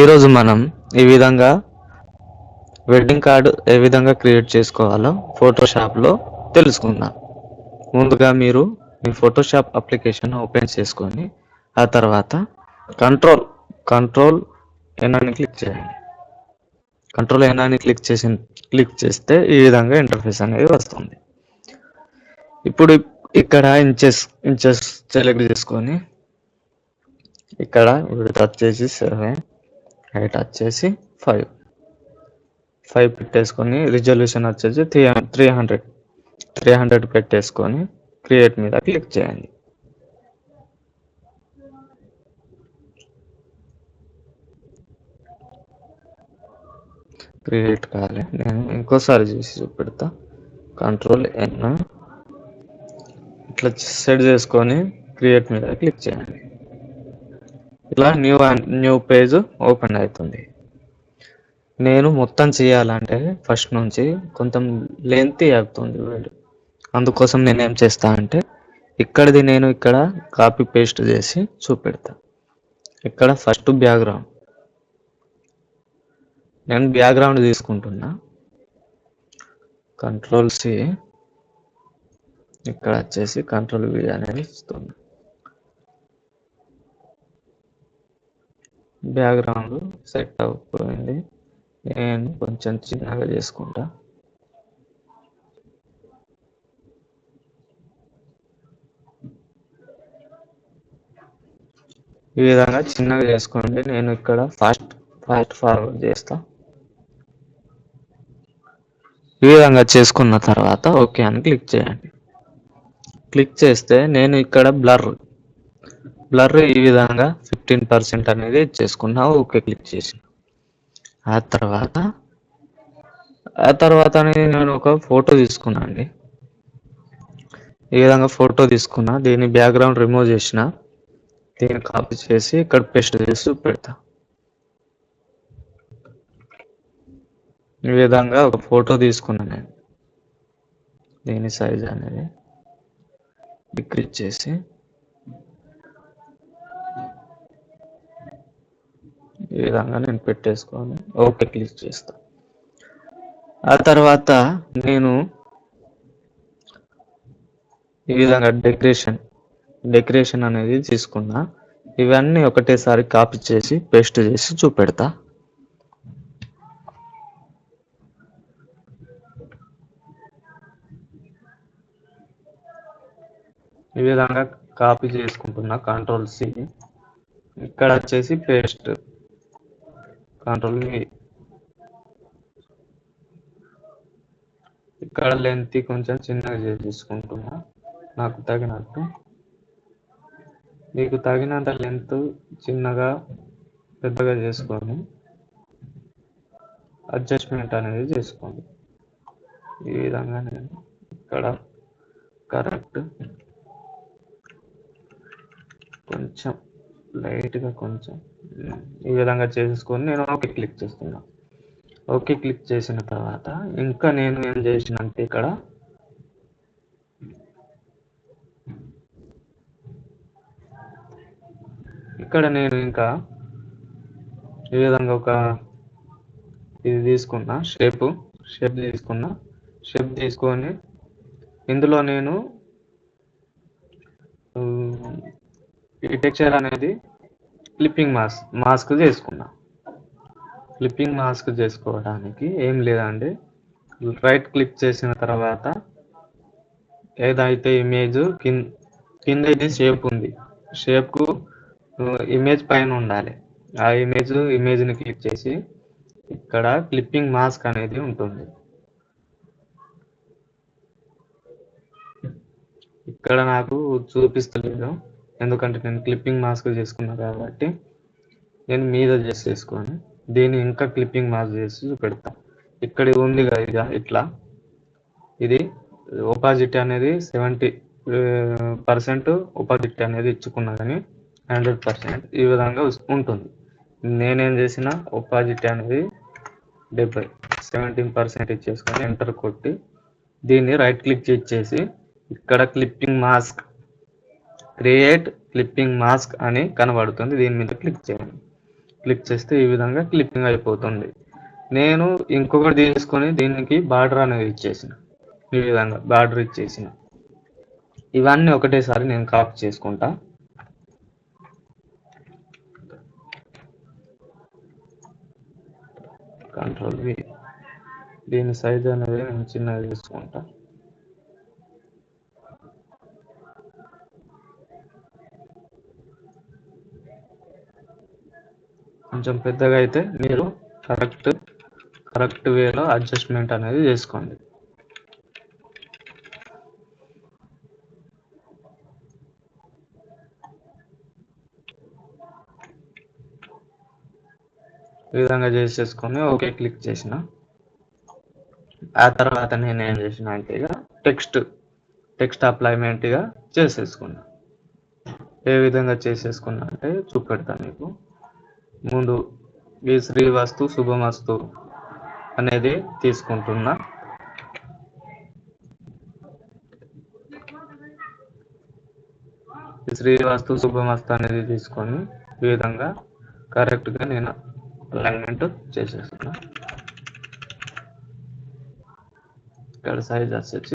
ఈరోజు మనం ఈ విధంగా వెడ్డింగ్ కార్డు ఏ విధంగా క్రియేట్ చేసుకోవాలో ఫోటోషాప్లో తెలుసుకుందాం. ముందుగా మీరు మీ ఫోటోషాప్ అప్లికేషన్ ఓపెన్ చేసుకొని ఆ తర్వాత కంట్రోల్ కంట్రోల్ ఎనాన్ని క్లిక్ చేయండి. కంట్రోల్ ఎనాన్ని క్లిక్ చేసి క్లిక్ చేస్తే ఈ విధంగా ఇంటర్ఫేస్ అనేది వస్తుంది. ఇప్పుడు ఇక్కడ ఇంచెస్ ఇంచెస్ సెలెక్ట్ చేసుకొని ఇక్కడ విడత వచ్చేసి సెవెన్ హైట్ వచ్చేసి ఫైవ్ ఫైవ్ పెట్టేసుకొని రిజల్యూషన్ వచ్చేసి three three hundred three hundred పెట్టేసుకొని క్రియేట్ మీద క్లిక్ చేయండి. క్రియేట్ కాలే. నేను ఇంకోసారి చూసి చూపెడతా. కంట్రోల్ ఎన్ ఇట్లా సెట్ చేసుకొని క్రియేట్ మీద క్లిక్ చేయండి. ఇలా న్యూ న్యూ పేజ్ ఓపెన్ అవుతుంది. నేను మొత్తం చేయాలంటే ఫస్ట్ నుంచి కొంచెం లెంతీ అవుతుంది వీడియో అందుకోసం నేను ఏం చేస్తా అంటే ఇక్కడిది నేను ఇక్కడ కాపీ పేస్ట్ చేసి చూపెడతా. ఇక్కడ ఫస్ట్ బ్యాక్గ్రౌండ్ నేను బ్యాక్గ్రౌండ్ తీసుకుంటున్నా. కంట్రోల్ సి ఇక్కడ వచ్చేసి కంట్రోల్ వి అనేది ఇస్తున్నా బ్యాక్గ్రౌండ్ సెట్ అయిపోయింది నేను కొంచెం చిన్నగా చేసుకుంటా. ఈ విధంగా చిన్నగా చేసుకోండి. నేను ఇక్కడ ఫాస్ట్ ఫాస్ట్ ఫార్వర్డ్ చేస్తా. ఈ విధంగా చేసుకున్న తర్వాత ఓకే అని క్లిక్ చేయండి. క్లిక్ చేస్తే నేను ఇక్కడ బ్లర్ బ్లర్ ఈ విధంగా ఫిఫ్టీన్ పర్సెంట్ అనేది చేసుకున్నా ఓకే క్లిక్ చేసి ఆ తర్వాత ఆ తర్వాత అనేది నేను ఒక ఫోటో తీసుకున్నా అండి. ఈ విధంగా ఫోటో తీసుకున్నా దీన్ని బ్యాక్గ్రౌండ్ రిమూవ్ చేసిన దీన్ని కాపీ చేసి ఇక్కడ పేస్ట్ చేసి పెడతా. ఈ విధంగా ఒక ఫోటో తీసుకున్నా నేను. దీని సైజ్ అనేది డిక్రీజ్ చేసి ఈ విధంగా నేను పెట్టేసుకొని ఓకే క్లిక్ చేస్తా. ఆ తర్వాత నేను ఈ విధంగా డెకరేషన్ డెకరేషన్ అనేది తీసుకున్నా. ఇవన్నీ ఒకటేసారి కాపీ చేసి పేస్ట్ చేసి చూపెడతా. ఈ విధంగా కాపీ చేసుకుంటున్నా కంట్రోల్ సి ఇక్కడ వచ్చేసి పేస్ట్. కంట్రోల్ ఇక్కడ లెంత్ కొంచెం చిన్నగా చేసుకుంటున్నా నాకు తగినట్టు. మీకు తగినంత లెంత్ చిన్నగా పెద్దగా చేసుకొని అడ్జస్ట్మెంట్ అనేది చేసుకోండి. ఈ విధంగా నేను ఇక్కడ కరెక్ట్ కొంచెం లైట్గా కొంచెం ఈ విధంగా చేసుకొని నేను ఓకే క్లిక్ చేస్తున్నా. ఓకే క్లిక్ చేసిన తర్వాత ఇంకా నేను ఏం చేసినంటే ఇక్కడ ఇక్కడ నేను ఇంకా ఈ విధంగా ఒక ఇది తీసుకున్నా షేప్ షేప్ తీసుకున్నా షేప్ తీసుకొని ఇందులో నేను ఈ టెక్చర్ అనేది క్లిప్పింగ్ మాస్క్ మాస్క్ చేసుకున్నా. క్లిప్పింగ్ మాస్క్ చేసుకోవడానికి ఏం లేదండి. రైట్ క్లిక్ చేసిన తర్వాత ఏదైతే ఇమేజ్ కింద కింద ఇది షేప్ ఉంది షేప్కు ఇమేజ్ పైన ఉండాలి. ఆ ఇమేజ్ ఇమేజ్ని క్లిక్ చేసి ఇక్కడ క్లిప్పింగ్ మాస్క్ అనేది ఉంటుంది. ఇక్కడ నాకు చూపిస్తలేదు. ఎందుకంటే నేను క్లిప్పింగ్ మాస్క్ చేసుకున్నా కాబట్టి నేను మీద చేసేసుకొని దీన్ని ఇంకా క్లిప్పింగ్ మాస్క్ చేసి పెడతా. ఇక్కడ ఉంది కదా ఇక ఇట్లా. ఇది ఒపాజిట్ అనేది సెవెంటీ పర్సెంట్ ఒపాజిట్ అనేది ఇచ్చుకున్నా కానీ హండ్రెడ్ పర్సెంట్ ఈ విధంగా ఉంటుంది. నేనేం చేసిన ఒపాజిట్ అనేది డెబ్బై సెవెంటీన్ పర్సెంట్ ఇచ్చేసుకొని ఎంటర్ కొట్టి దీన్ని రైట్ క్లిక్ చేసి ఇక్కడ clipping mask create clipping mask అని కనబడుతుంది. దీని మీద క్లిక్ చేయండి. క్లిక్ చేస్తే ఈ విధంగా క్లిప్పింగ్ అయిపోతుంది. నేను ఇంకొకటి తీసుకొని దీనికి బార్డర్ అనేది ఇచ్చేసిన. ఈ విధంగా బార్డర్ ఇచ్చేసిన. ఇవన్నీ ఒకటేసారి నేను కాపీ చేసుకుంటా. కంట్రోల్ వి దీని సైజ్ అనేది నేను చిన్నది తీసుకుంటా. కొంచెం పెద్దగా అయితే మీరు కరెక్ట్ కరెక్ట్ వేలో అడ్జస్ట్మెంట్ అనేది చేసుకోండి. ఈ విధంగా చేసేసుకొని ఓకే క్లిక్ చేసిన. ఆ తర్వాత నేను ఏం చేసిన అంటే ఇక టెక్స్ట్ టెక్స్ట్ అప్లైమెంట్గా చేసేసుకున్నా. ఏ విధంగా చేసేసుకున్నా అంటే చూపెడతాను మీకు. ముందు ఈ శ్రీవాస్తు శుభమస్తు అనేది తీసుకుంటున్నా. ఈ శ్రీవాస్తు శుభమస్తు అనేది తీసుకొని ఈ విధంగా కరెక్ట్గా నేను అలైన్మెంట్ చేసేస్తున్నా. ఇక్కడ సైజ్ వచ్చేసి